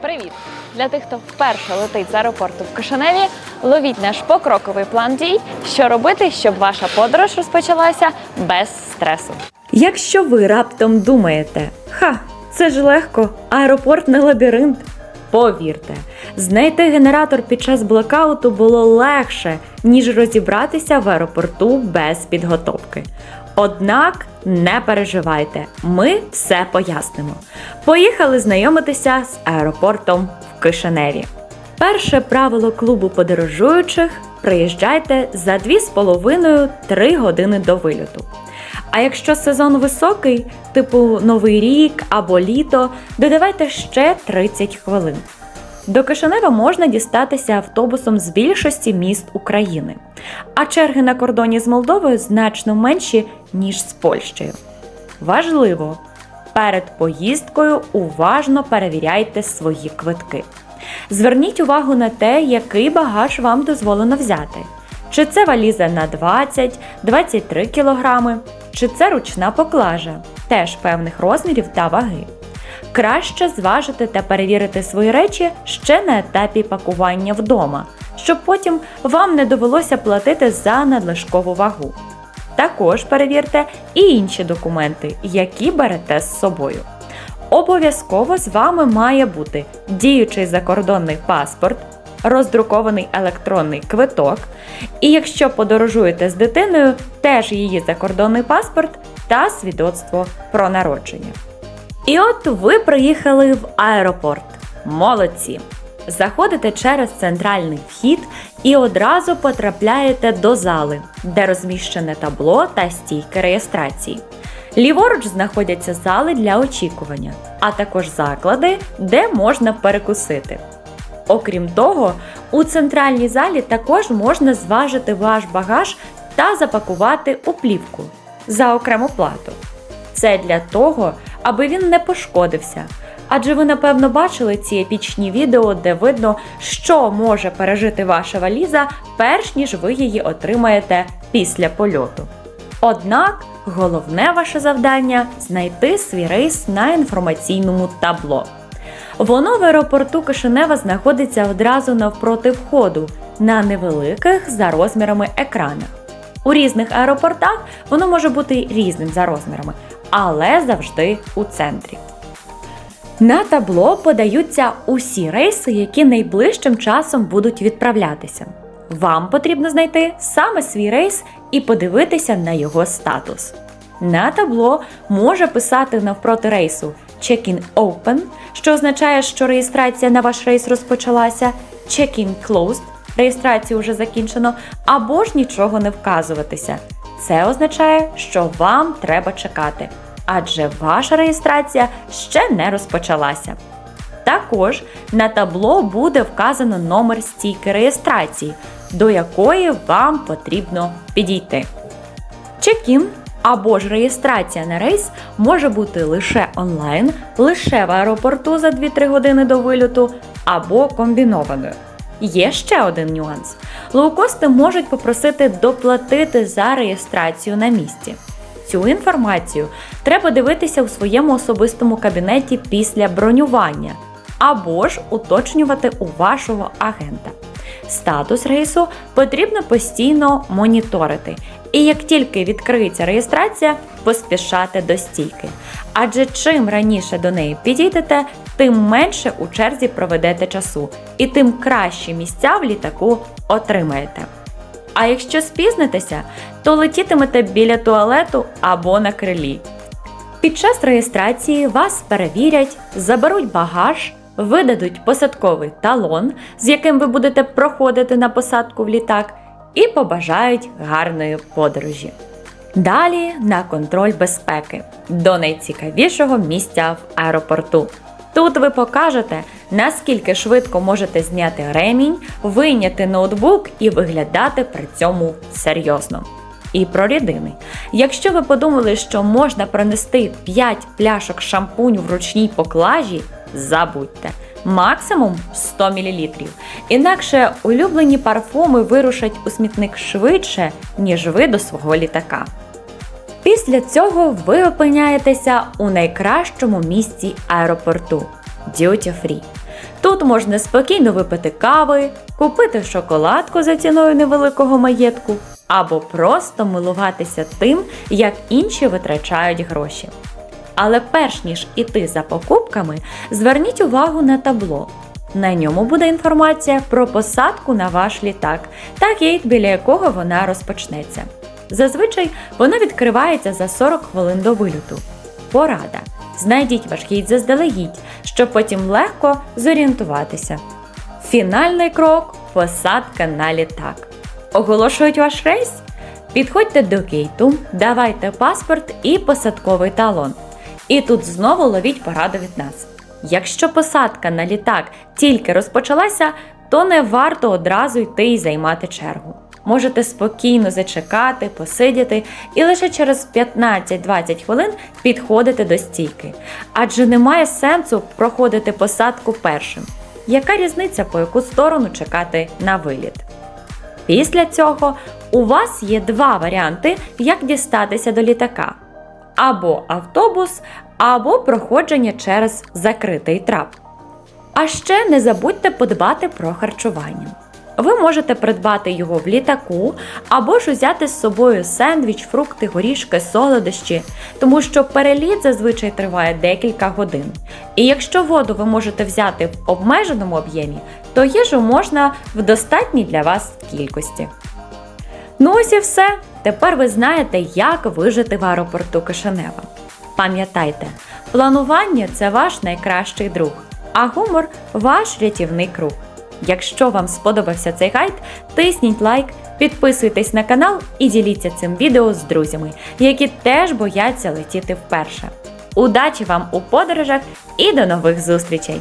Привіт! Для тих, хто вперше летить з аеропорту в Кишиневі, ловіть наш покроковий план дій, що робити, щоб ваша подорож розпочалася без стресу. Якщо ви раптом думаєте, ха, це ж легко, аеропорт не лабіринт. Повірте, знайти генератор під час блокауту було легше, ніж розібратися в аеропорту без підготовки. Однак не переживайте, ми все пояснимо. Поїхали знайомитися з аеропортом в Кишиневі. Перше правило клубу подорожуючих приїжджайте за 2,5-3 години до вильоту. А якщо сезон високий, типу Новий рік або літо, додавайте ще 30 хвилин. До Кишинева можна дістатися автобусом з більшості міст України, а черги на кордоні з Молдовою значно менші, ніж з Польщею. Важливо! Перед поїздкою уважно перевіряйте свої квитки. Зверніть увагу на те, який багаж вам дозволено взяти. Чи це валіза на 20-23 кг, чи це ручна поклажа, теж певних розмірів та ваги. Краще зважити та перевірити свої речі ще на етапі пакування вдома, щоб потім вам не довелося платити за надлишкову вагу. Також перевірте і інші документи, які берете з собою. Обов'язково з вами має бути діючий закордонний паспорт, роздрукований електронний квиток, і якщо подорожуєте з дитиною, теж її закордонний паспорт та свідоцтво про народження. І от ви приїхали в аеропорт. Молодці! Заходите через центральний вхід і одразу потрапляєте до зали, де розміщене табло та стійки реєстрації. Ліворуч знаходяться зали для очікування, а також заклади, де можна перекусити. Окрім того, у центральній залі також можна зважити ваш багаж та запакувати у плівку за окрему плату. Це для того, аби він не пошкодився. Адже ви напевно бачили ці епічні відео, де видно, що може пережити ваша валіза, перш ніж ви її отримаєте після польоту. Однак головне ваше завдання знайти свій рейс на інформаційному табло. Воно в аеропорту Кишинева знаходиться одразу навпроти входу на невеликих за розмірами екранах. У різних аеропортах воно може бути різним за розмірами, але завжди у центрі. На табло подаються усі рейси, які найближчим часом будуть відправлятися. Вам потрібно знайти саме свій рейс і подивитися на його статус. На табло може писати навпроти рейсу Check-in Open, що означає, що реєстрація на ваш рейс розпочалася, Check-in Closed, реєстрацію вже закінчено, або ж нічого не вказуватися. Це означає, що вам треба чекати, адже ваша реєстрація ще не розпочалася. Також на табло буде вказано номер стійки реєстрації, до якої вам потрібно підійти. Чекін або ж реєстрація на рейс може бути лише онлайн, лише в аеропорту за 2-3 години до вильоту, або комбінованою. Є ще один нюанс: лоукости можуть попросити доплатити за реєстрацію на місці. Цю інформацію треба дивитися у своєму особистому кабінеті після бронювання або ж уточнювати у вашого агента. Статус рейсу потрібно постійно моніторити, і як тільки відкриється реєстрація, поспішати до стійки. Адже чим раніше до неї підійдете, тим менше у черзі проведете часу, і тим кращі місця в літаку отримаєте. А якщо спізнитеся, то летітимете біля туалету або на крилі. Під час реєстрації вас перевірять, заберуть багаж, видадуть посадковий талон, з яким ви будете проходити на посадку в літак, і побажають гарної подорожі. Далі на контроль безпеки до найцікавішого місця в аеропорту. Тут ви покажете, наскільки швидко можете зняти ремінь, вийняти ноутбук і виглядати при цьому серйозно. І про рідини. Якщо ви подумали, що можна пронести 5 пляшок шампуню в ручній поклажі, забудьте. Максимум 100 мл. Інакше улюблені парфуми вирушать у смітник швидше, ніж ви до свого літака. Після цього ви опиняєтеся у найкращому місці аеропорту Duty Free. Тут можна спокійно випити кави, купити шоколадку за ціною невеликого маєтку, або просто милуватися тим, як інші витрачають гроші. Але перш ніж іти за покупками, зверніть увагу на табло. На ньому буде інформація про посадку на ваш літак та гейт, біля якого вона розпочнеться. Зазвичай вона відкривається за 40 хвилин до вильоту. Порада. Знайдіть ваш гейт заздалегідь, щоб потім легко зорієнтуватися. Фінальний крок посадка на літак. Оголошують ваш рейс? Підходьте до гейту, давайте паспорт і посадковий талон. І тут знову ловіть пораду від нас. Якщо посадка на літак тільки розпочалася, то не варто одразу йти і займати чергу. Можете спокійно зачекати, посидіти і лише через 15-20 хвилин підходити до стійки. Адже немає сенсу проходити посадку першим. Яка різниця, по яку сторону чекати на виліт? Після цього у вас є два варіанти, як дістатися до літака: або автобус, або проходження через закритий трап. А ще не забудьте подбати про харчування. Ви можете придбати його в літаку або ж узяти з собою сендвіч, фрукти, горішки, солодощі, тому що переліт зазвичай триває декілька годин. І якщо воду ви можете взяти в обмеженому об'ємі, то їжу можна в достатній для вас кількості. Ну ось і все. Тепер ви знаєте, як вижити в аеропорту Кишинева. Пам'ятайте, планування це ваш найкращий друг, а гумор ваш рятівний круг. Якщо вам сподобався цей гайд, тисніть лайк, підписуйтесь на канал і діліться цим відео з друзями, які теж бояться летіти вперше. Удачі вам у подорожах і до нових зустрічей!